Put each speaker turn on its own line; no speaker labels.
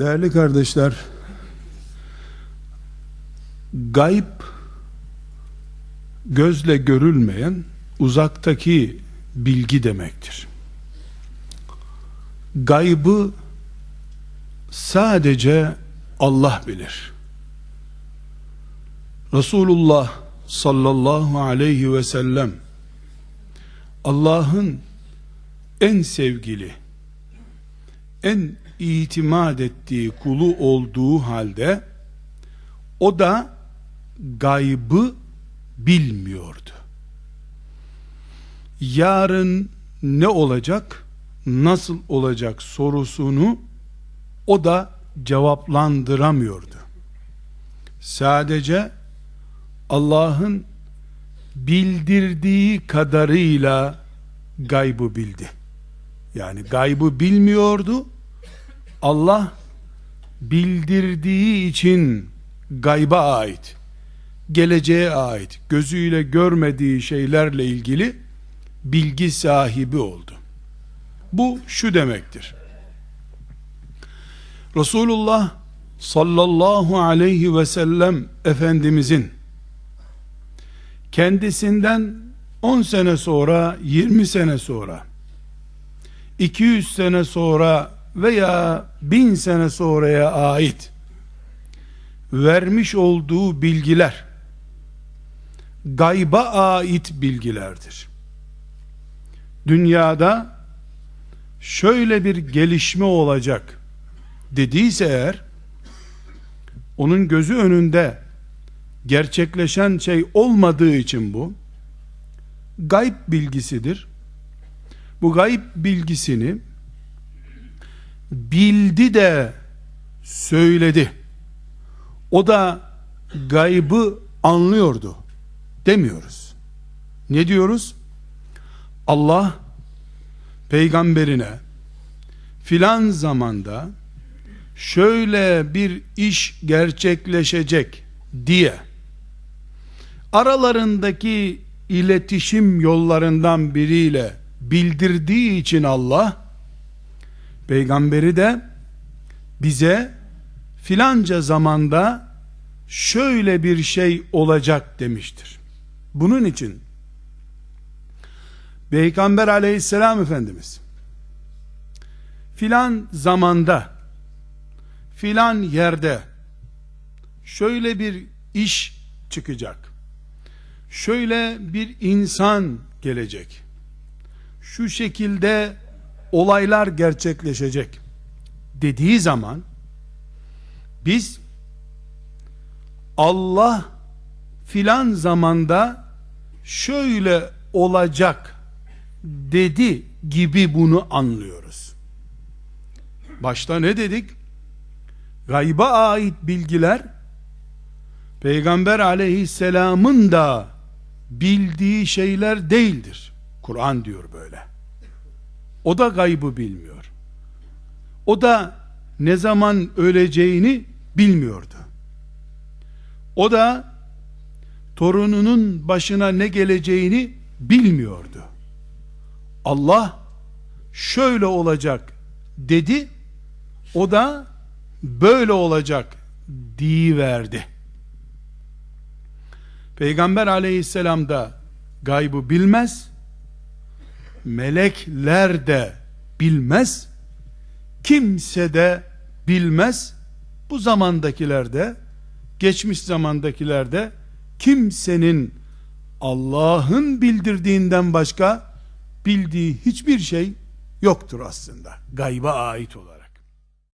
Değerli kardeşler, gayb gözle görülmeyen uzaktaki bilgi demektir. Gaybı sadece Allah bilir. Resulullah sallallahu aleyhi ve sellem Allah'ın en sevgili, en itimat ettiği kulu olduğu halde o da gaybı bilmiyordu. Yarın ne olacak, nasıl olacak sorusunu o da cevaplandıramıyordu. Sadece Allah'ın bildirdiği kadarıyla gaybı bildi. Yani gaybı bilmiyordu. Allah bildirdiği için gayba ait, geleceğe ait, gözüyle görmediği şeylerle ilgili bilgi sahibi oldu. Bu şu demektir. Resulullah sallallahu aleyhi ve sellem Efendimizin kendisinden 10 sene sonra, 20 sene sonra, 200 sene sonra veya 1000 sene sonraya ait vermiş olduğu bilgiler gayba ait bilgilerdir. Dünyada şöyle bir gelişme olacak dediyse eğer onun gözü önünde gerçekleşen şey olmadığı için bu gayb bilgisidir. Bu gayb bilgisini bildi de söyledi. O da gaybı anlıyordu demiyoruz. Ne diyoruz? Allah peygamberine filan zamanda şöyle bir iş gerçekleşecek diye aralarındaki iletişim yollarından biriyle bildirdiği için Allah peygamberi de bize filanca zamanda şöyle bir şey olacak demiştir. Bunun için Peygamber aleyhisselam efendimiz filan zamanda filan yerde şöyle bir iş çıkacak. Şöyle bir insan gelecek. Şu şekilde olaylar gerçekleşecek dediği zaman biz Allah filan zamanda şöyle olacak dedi gibi bunu anlıyoruz. Başta ne dedik? Gayba ait bilgiler Peygamber aleyhisselamın da bildiği şeyler değildir. Kur'an diyor böyle. O da gaybı bilmiyor. O da ne zaman öleceğini bilmiyordu. O da torununun başına ne geleceğini bilmiyordu. Allah şöyle olacak dedi. O da böyle olacak verdi. Peygamber aleyhisselam da gaybı bilmez. Melekler de bilmez. Kimse de bilmez. Bu zamandakilerde, geçmiş zamandakilerde kimsenin Allah'ın bildirdiğinden başka bildiği hiçbir şey yoktur aslında. Gayba ait olarak.